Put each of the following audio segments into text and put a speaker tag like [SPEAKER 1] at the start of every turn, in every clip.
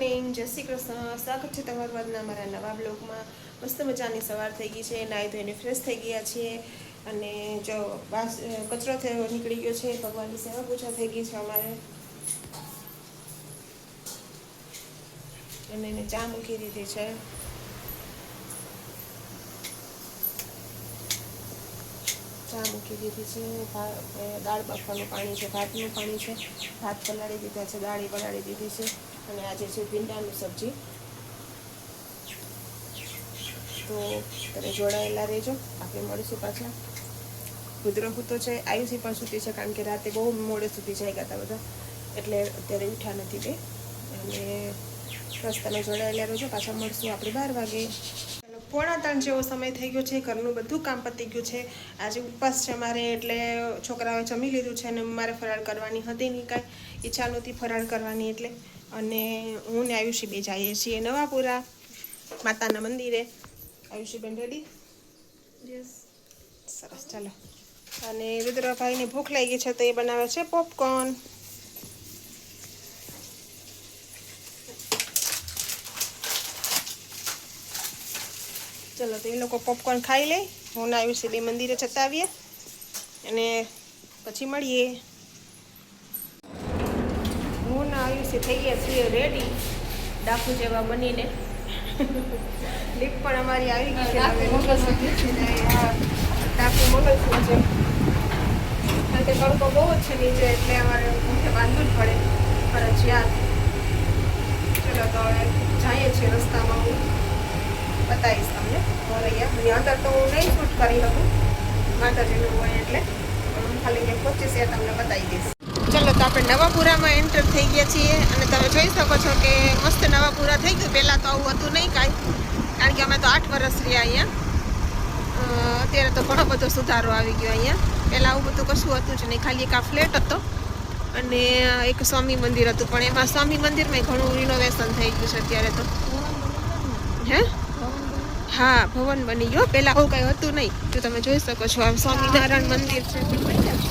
[SPEAKER 1] Morning જય શ્રી કૃષ્ણ. સ્વાગત છે તમારું આજના મારા નવા બ્લોગમાં. મસ્ત મજાની સવાર થઈ ગઈ છે. નાહી ધોઈને ફ્રેશ થઈ ગયા છીએ અને જો વાસ કચરો થયો, નીકળી ગયો છે. ભગવાનની સેવા પૂજા થઈ ગઈ છે અમારે. અને એને ચા મૂકી દીધી છે. ચા મૂકી દીધી છે. દાળ બાફવાનું પાણી છે. ભાતનું પાણી છે. ભાત પલાળી દીધા છે. દાળી પલાળી દીધી છે. અને આજે છે ભીંડાનું સબ્જી. તો તમે જોડાયેલા રહેજો. આપણે મળીશું પાછા. રુદ્ર તો છે આયુષી પણ સૂતી છે કારણ કે રાતે બહુ મોડે સુધી જાગ્યા હતા બધા. એટલે અત્યારે ઉઠ્યા નથી બે. અને બસ તમે જોડાયેલા રહેજો. પાછા મળશું આપણે બાર વાગે. પોણા ત્રણ જેવો સમય થઈ ગયો છે. ઘરનું બધું કામ પતી ગયું છે. આજે ઉપવાસ છે મારે, એટલે છોકરાઓએ જમી લીધું છે અને મારે ફરાળ કરવાની હતી નહીં કાંઈ. ઈચ્છા નહોતી ફરાળ કરવાની, એટલે અને હું ને આયુષી બે જઈએ છીએ નવાપુરા માતાના મંદિરે. આયુષીબેન રેડી યસ સરસ ચાલો. અને રુદ્રભાઈને ભૂખ લાગી છે તો એ બનાવે છે પોપકોર્ન ચલો તો એ લોકો પોપકોર્ન ખાઈ લે. હું ને આયુષી બે મંદિરે જતા આવીએ. અને પછી મળીએ. આયુષી થઈ ગયા છીએ રેડી ડાકુ જેવા બનીને. લીપ પણ અમારી આવી ગઈ છે હવે ડાકુ મંગલસૂત્ર છે. કારણ કે તડકો બહુ જ છે નીચે એટલે અમારે મુખ્ય બાંધવું જ પડે. ફરજિયાત ચલો તો હવે જઈએ છીએ રસ્તામાં હું બતાવીશ તમને. અહીંયા અંદર તો હું નહીં શૂટ કરી શકું. માતાજીનું હોય એટલે. હું ખાલી કે પહોંચીશ એ તમને બતાવી દઈશ. ચલો તો આપણે નવાપુરામાં એન્ટર થઈ ગયા છીએ અને તમે જોઈ શકો છો કે મસ્ત નવાપુરા થઈ ગયું. પહેલાં તો આવું હતું નહીં કાંઈ, કારણ કે અમે તો આઠ વર્ષ રહ્યા અહીંયા. અત્યારે તો ઘણો બધો સુધારો આવી ગયો અહીંયા. પહેલાં આવું બધું કશું હતું જ નહીં. ખાલી એક આ ફ્લેટ હતો અને એક સ્વામી મંદિર હતું. પણ એમાં સ્વામી મંદિરમાં ઘણું રિનોવેશન થઈ ગયું છે અત્યારે તો. હે? હા, ભવન બની ગયો. પહેલાં આવું કંઈ હતું નહીં. તો તમે જોઈ શકો છો આ સ્વામિનારાયણ મંદિર છે.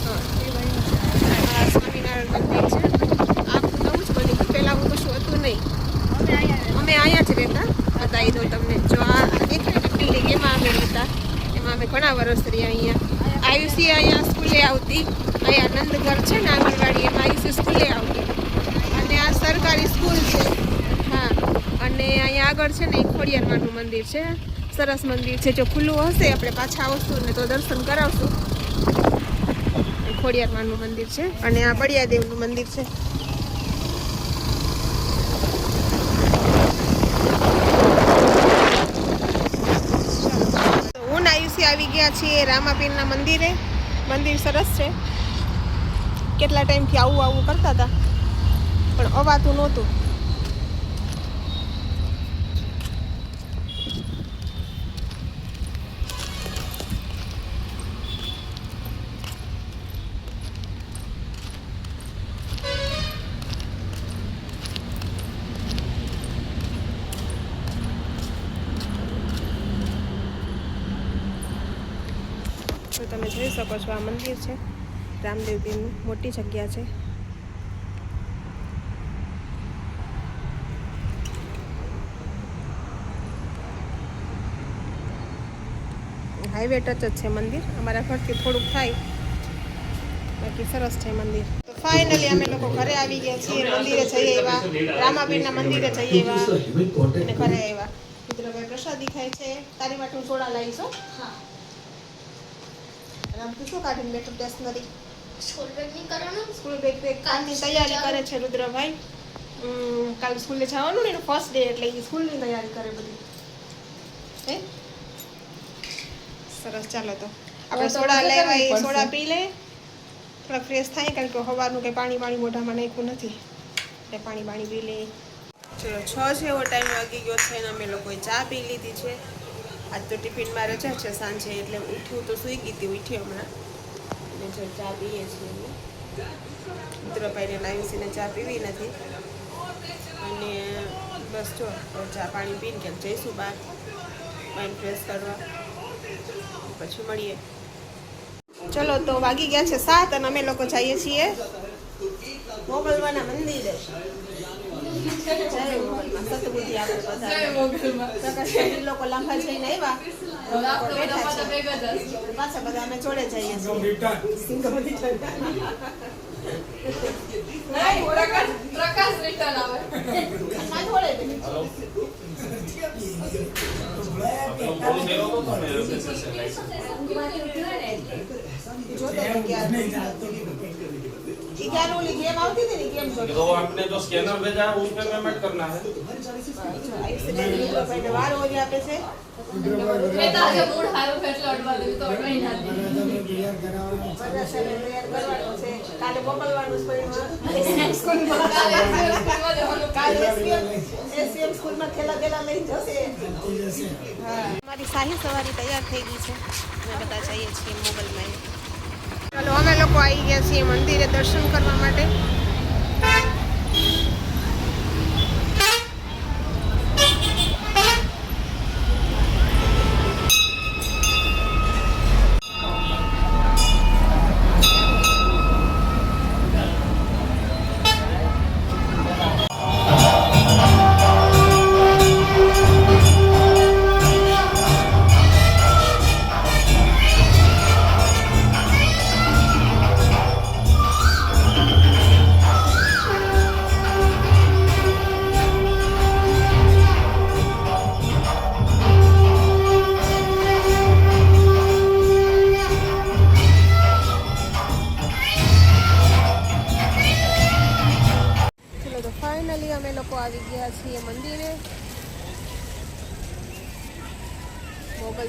[SPEAKER 1] છે. આ નવું જ પહેલાં આવું કશું હતું નહીં. અમે અહીંયા જ રહેતા. બતાવી દઉં તમને જો આ દેખાય ને બિલ્ડિંગ એમાં અમે રહેતા. એમાં અમે ઘણા વર્ષ રહ્યા અહીંયા. આયુષી અહીંયા સ્કૂલે આવતી. અહીંયા નંદઘર છે ને આંગણવાડી એમાં આયુષી સ્કૂલે આવતી. અને આ સરકારી સ્કૂલ છે. હા. અને અહીંયા આગળ છે ને એક ખોડિયારમાંનું મંદિર છે. સરસ મંદિર છે. જો ખુલ્લું હશે આપણે પાછા આવશું ને તો દર્શન કરાવશું. ખોડિયારમાંનું મંદિર છે. અને આ બળિયાદેવનું મંદિર છે. હું આયુષી આવી ગયા છીએ રામાપીરના મંદિરે. મંદિર સરસ છે. કેટલા ટાઈમથી આવું આવું કરતા હતા. પણ અવાતું નહોતું તો તમે જોઈ શકો છો. આ મંદિર છે. રામદેવપીરનું મોટી જગ્યા છે. હાઈવે ટચ જ છે મંદિર. અમારા ઘરથી થોડુંક થાય. બાકી સરસ છે મંદિર. ફાઇનલી અમે લોકો ઘરે આવી ગયા છીએ. મંદિરે જઈએ એવા રામાબીરના મંદિરે જઈએ એવા અને ઘરે આવ્યા. મિત્રભાઈ પ્રસાદી ખાય છે. તારી માટે હું સોડા લાવીશ હો. અને આમ તું શું કાઢીને બેઠો સ્ટેશનરી
[SPEAKER 2] સ્કૂલ બેગ નહીં કરવાનું?
[SPEAKER 1] સ્કૂલ બેગ બેગ કાલની તૈયારી કરે છે રુદ્રભાઈ. કાલ સ્કૂલે જવાનું ને એનું ફર્સ્ટ ડે એટલે એ સ્કૂલની તૈયારી કરે બધી. હે? સરસ ચાલો તો. આપણે સોડા
[SPEAKER 2] બધે
[SPEAKER 1] લેવા
[SPEAKER 2] કરવી પડશે.
[SPEAKER 1] સોડા પી લે. થોડા ફ્રેશ થાય કારણ કે હવાનું કંઈ પાણી પાણી મોઢામાં નાખ્યું નથી. એટલે પાણી પાણી પી લે. ચલો છ જેવો ટાઈમ વાગી ગયો છે અને અમે લોકોએ ચા પી લીધી છે. આજ તો ટિફિનમાં રજા છે સાંજે એટલે ઉઠ્યું તો સૂઈ ગઈ હતી ઉઠી હમણાં. અને જો ચા પીએ છીએ મિત્રભાઈને લાવીસીને ચા પીવી નથી. અને બસ જો ચા પાણી પીને ક્યાંક જઈશું બહાર. માઇન્ડ ફ્રેશ કરવા. પછી મળીએ. ચલો તો વાગી ગયા છે સાત અને અમે લોકો જઈએ છીએ મોગલવાના મંદિરે. લોકો લાંબા જઈને આવ્યા તો બેઠા છે પાછા બધા અમે જોડે જઈએ છીએ સિંગમ
[SPEAKER 3] પ્રકાશ રિટર્ન આવે
[SPEAKER 1] ઈ ક્યારે ઓલી ગેમ આવતી હતી ને ગેમ
[SPEAKER 4] तो आपने जो स्कैनर भेजा है उस पे पेमेंट करना है
[SPEAKER 1] જોડે વાર ઓલી આપે છે
[SPEAKER 3] મેં તો આજે મૂડ હારું છે એટલે અડવા દેવી તો અડવાઈ ના દીધી.
[SPEAKER 1] બધા શરીર તૈયાર કરવાનું છે કાલે મોકલવાનું છે સ્કૂલમાં સ્કૂલમાં
[SPEAKER 3] કાલે સ્કૂલમાં જવાનું.
[SPEAKER 1] કાલે એસપીએમ એસપીએમ સ્કૂલમાં થેલા થેલા લઈ જશે હા મારી શાહી સવારી તૈયાર થઈ ગઈ છે અમે બધા જઈએ છીએ મોગલમાં ચાલો અમે લોકો આવી ગયા છીએ મંદિરે દર્શન કરવા માટે.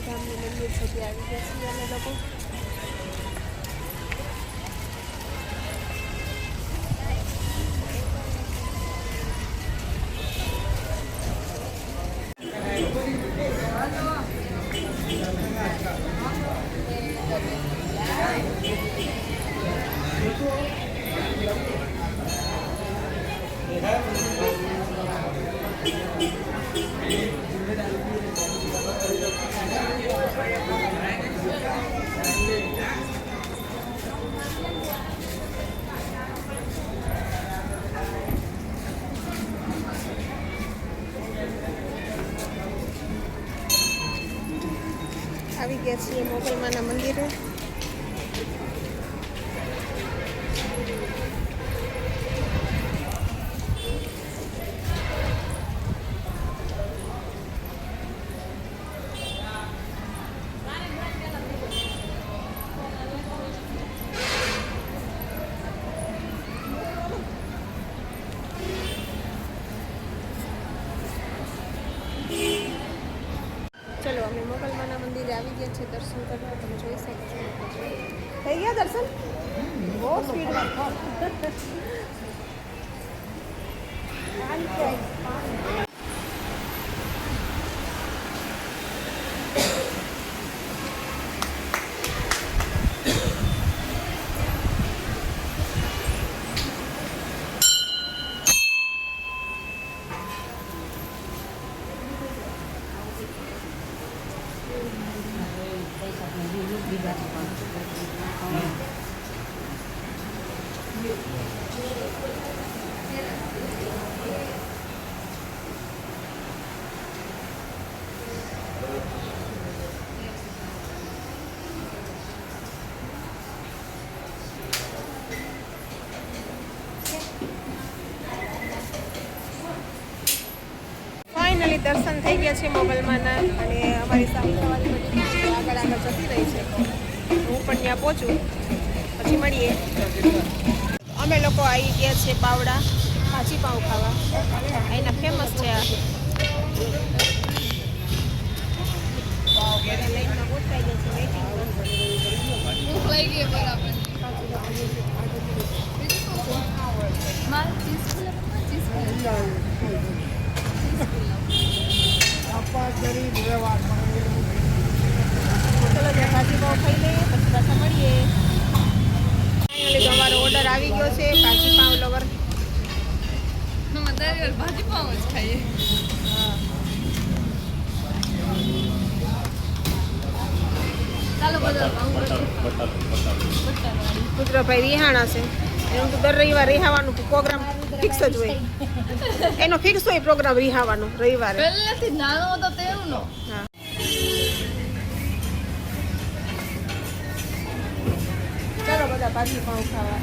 [SPEAKER 1] મોગલધામનું મંદિર છે ત્યાં આવી ગયા છીએ અમે લોકો. છીએ મોગલમાના મંદિરે. ચલો અમે મોગલમાના મંદિરે આવી ગયા છીએ દર્શન કરવા. તમે જોઈ શકો છો થઈ ગયા દર્શન? બહુ સ્પીડમાં ફાઇનલી દર્શન થઈ ગયા છે મોગલમાના અને અમારી સામે આગળ આગળ જતી રહી છે. હું પણ ત્યાં પહોંચું. પછી મળીએ. અમે લોકો આવી ગયા છે પાવડા ભાજી પાઉં ખાવા. એના ફેમસ છે આ. બધા લાઈનમાં ગોઠવાઈ ગયા છે વેઇટિંગમાં
[SPEAKER 3] ભૂખ લાગી ગઈ બરાબર માર ચીઝ પુલાવ ચીઝ પુલાવ
[SPEAKER 1] ચલો ભાજી પાઉં ખાઈ લઈએ પછી પાછા મળીએ ફાઇનલી તમારો ઓર્ડર આવી ગયો છે ભાજી પાઉં લવર
[SPEAKER 3] ભાજી જ પાઉં
[SPEAKER 1] કુતરાભાઈ રિહાણા છે. એનું તો દર રવિવાર રિહાવાનું પ્રોગ્રામ ફિક્સ જ હોય. એનો ફિક્સ હોય પ્રોગ્રામ રિહાવાનો રવિવારે.
[SPEAKER 3] પહેલેથી નાનો હતો તેનો
[SPEAKER 1] હા. ચાલો બધા પાછી પાઉં ખાવા.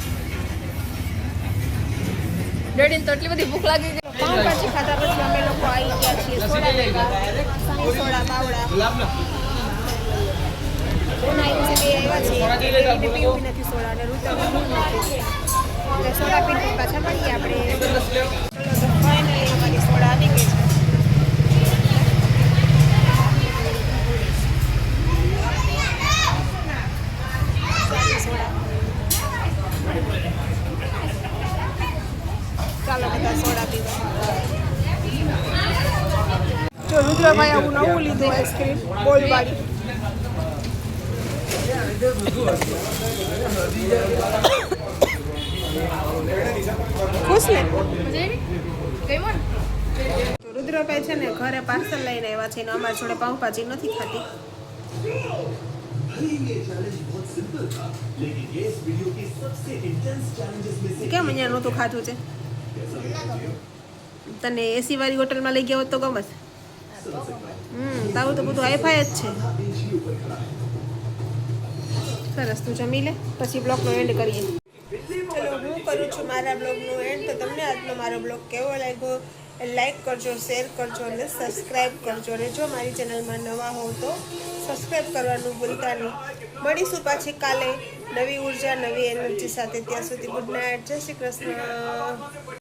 [SPEAKER 3] ડેડીને તો એટલી બધી ભૂખ લાગી ગઈ.
[SPEAKER 1] પાઉં પાછી ખાધા પછી અમે લોકો આવી ગયા છીએ સોડા લેવા. સની સોડા બાવડા બનાવી છે બે આવ્યા છે એને પીવું બી નથી સોડા અને ઋતુ નથી એટલે સોડા પીને પાછા મળીએ આપણે ચલો તો ફાઇનલી અમારી સોડા આવી ગઈ છે સારી સોડા ચાલો બધા સોડા પીવા જો રુદ્રભાઈ આવું નવું લીધું આઈસ્ક્રીમ બોલવાળી ખુશ ને? તો રુદ્રભાઈ છે ને ઘરે પાર્સલ લઈને આવ્યા છે અમારી જોડે પાઉંભાજી નથી ખાતી કેમ અહીંયા નહોતું ખાધું છે તને એસી વાળી હોટલમાં લઈ ગયા હોત તો ગમત હમ તારું તો બધું હાઈફાઈ જ છે. સરસ તું જમી લે પછી બ્લોગનો એન્ડ કરીએ. કરું છું મારા બ્લોગનું એન્ડ. તો તમને આજનો મારો બ્લોગ કેવો લાગ્યો લાઈક કરજો, શેર કરજો અને સબસ્ક્રાઈબ કરજો. અને જો મારી ચેનલમાં નવા હો તો સબસ્ક્રાઈબ કરવાનું ભૂલતા નહીં. મળીશું પાછી કાલે નવી ઊર્જા, નવી એનર્જી સાથે. ત્યાં સુધી ગુડ નાઇટ. જય શ્રી કૃષ્ણ.